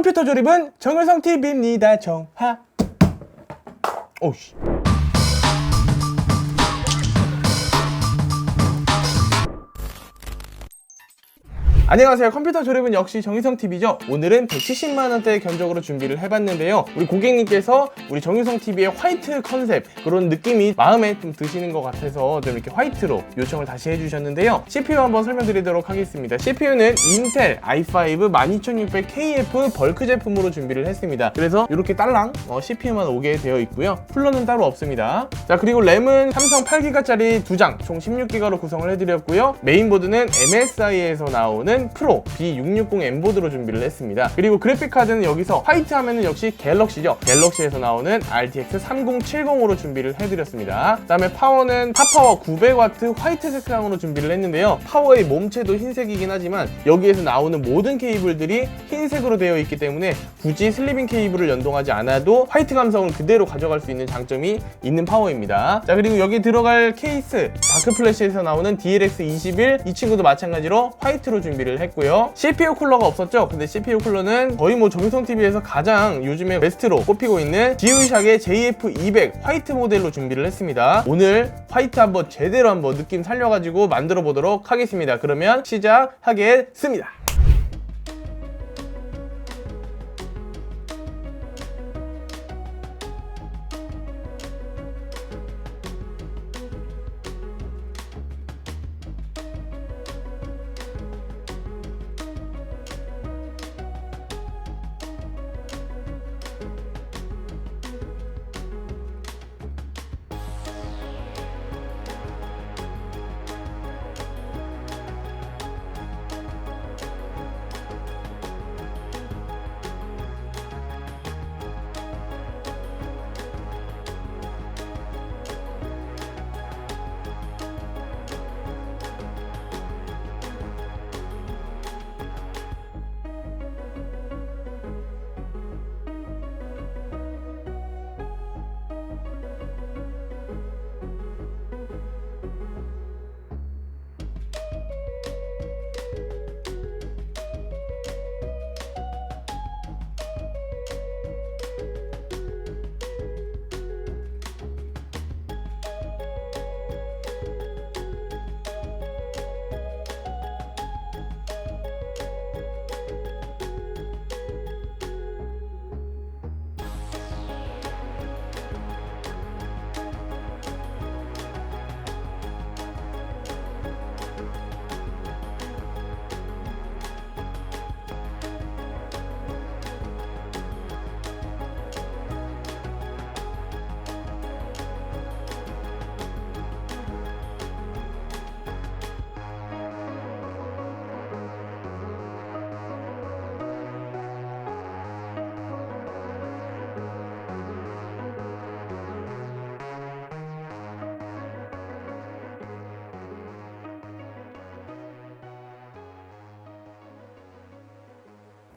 컴퓨터 조립은 정효성 TV입니다. 정하. 오씨. 안녕하세요. 컴퓨터 조립은 역시 정희성 TV죠. 오늘은 170만 원대 견적으로 준비를 해봤는데요. 우리 고객님께서 우리 정희성 TV의 화이트 컨셉 그런 느낌이 마음에 좀 드시는 것 같아서 좀 이렇게 화이트로 요청을 다시 해주셨는데요. CPU 한번 설명드리도록 하겠습니다. CPU는 인텔 i5 12600KF 벌크 제품으로 준비를 했습니다. 그래서 이렇게 딸랑 어, CPU만 오게 되어 있고요. 쿨러는 따로 없습니다. 자 그리고 램은 삼성 8기가짜리 두 장, 총 16기가로 구성을 해드렸고요. 메인보드는 MSI에서 나오는 프로 B660M 보드로 준비를 했습니다. 그리고 그래픽 카드는 여기서 화이트 하면은 역시 갤럭시죠. 갤럭시에서 나오는 RTX 3070으로 준비를 해드렸습니다. 그 다음에 파워는 탑파워 900W 화이트 색상으로 준비를 했는데요. 파워의 몸체도 흰색이긴 하지만 여기에서 나오는 모든 케이블들이 흰색으로 되어 있기 때문에 굳이 슬리빙 케이블을 연동하지 않아도 화이트 감성을 그대로 가져갈 수 있는 장점이 있는 파워입니다. 자 그리고 여기 들어갈 케이스 다크 플래시에서 나오는 DLX 21 이 친구도 마찬가지로 화이트로 준비를 했고요. CPU 쿨러가 없었죠? 근데 CPU 쿨러는 거의 뭐 정성 TV에서 가장 요즘에 베스트로 꼽히고 있는 지우샥의 JF200 화이트 모델로 준비를 했습니다. 오늘 화이트 한번 제대로 한번 느낌 살려가지고 만들어 보도록 하겠습니다. 그러면 시작하겠습니다.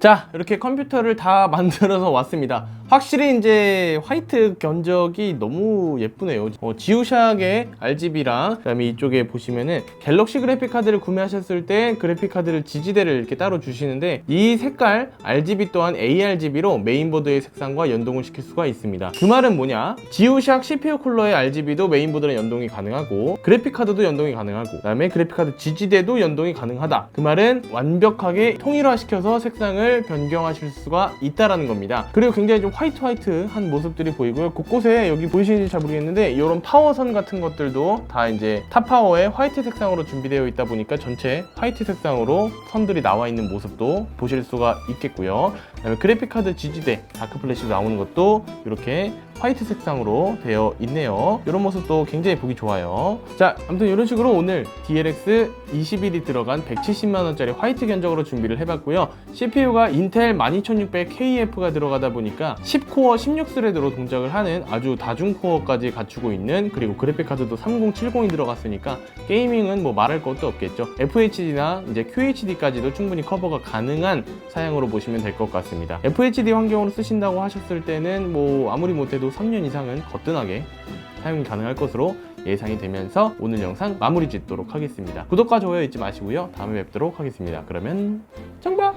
자 이렇게 컴퓨터를 다 만들어서 왔습니다. 확실히 이제 화이트 견적이 너무 예쁘네요. 어, 지우샥의 RGB랑 그다음에 이쪽에 보시면은 갤럭시 그래픽 카드를 구매하셨을 때 그래픽 카드를 지지대를 이렇게 따로 주시는데 이 색깔 RGB 또한 ARGB로 메인보드의 색상과 연동을 시킬 수가 있습니다. 그 말은 뭐냐? 지우샥 CPU 쿨러의 RGB도 메인보드랑 연동이 가능하고 그래픽 카드도 연동이 가능하고 그다음에 그래픽 카드 지지대도 연동이 가능하다. 그 말은 완벽하게 통일화시켜서 색상을 변경하실 수가 있다라는 겁니다. 그리고 굉장히 좀 화이트 화이트한 모습들이 보이고요. 곳곳에 여기 보이시는지 잘 모르겠는데 이런 파워선 같은 것들도 다 이제 탑파워의 화이트 색상으로 준비되어 있다 보니까 전체 화이트 색상으로 선들이 나와 있는 모습도 보실 수가 있겠고요. 그다음에 그래픽 카드 지지대 다크 플래시 나오는 것도 이렇게 화이트 색상으로 되어 있네요. 이런 모습도 굉장히 보기 좋아요. 자, 아무튼 이런 식으로 오늘 DLX 21이 들어간 170만원짜리 화이트 견적으로 준비를 해봤고요. CPU가 인텔 12600KF가 들어가다 보니까 10코어 16스레드로 동작을 하는 아주 다중코어까지 갖추고 있는 그리고 그래픽카드도 3070이 들어갔으니까 게이밍은 뭐 말할 것도 없겠죠. FHD나 이제 QHD까지도 충분히 커버가 가능한 사양으로 보시면 될 것 같 습니다. FHD 환경으로 쓰신다고 하셨을 때는 뭐 아무리 못해도 3년 이상은 거뜬하게 사용이 가능할 것으로 예상이 되면서 오늘 영상 마무리 짓도록 하겠습니다. 구독과 좋아요 잊지 마시고요. 다음에 뵙도록 하겠습니다. 그러면 정박!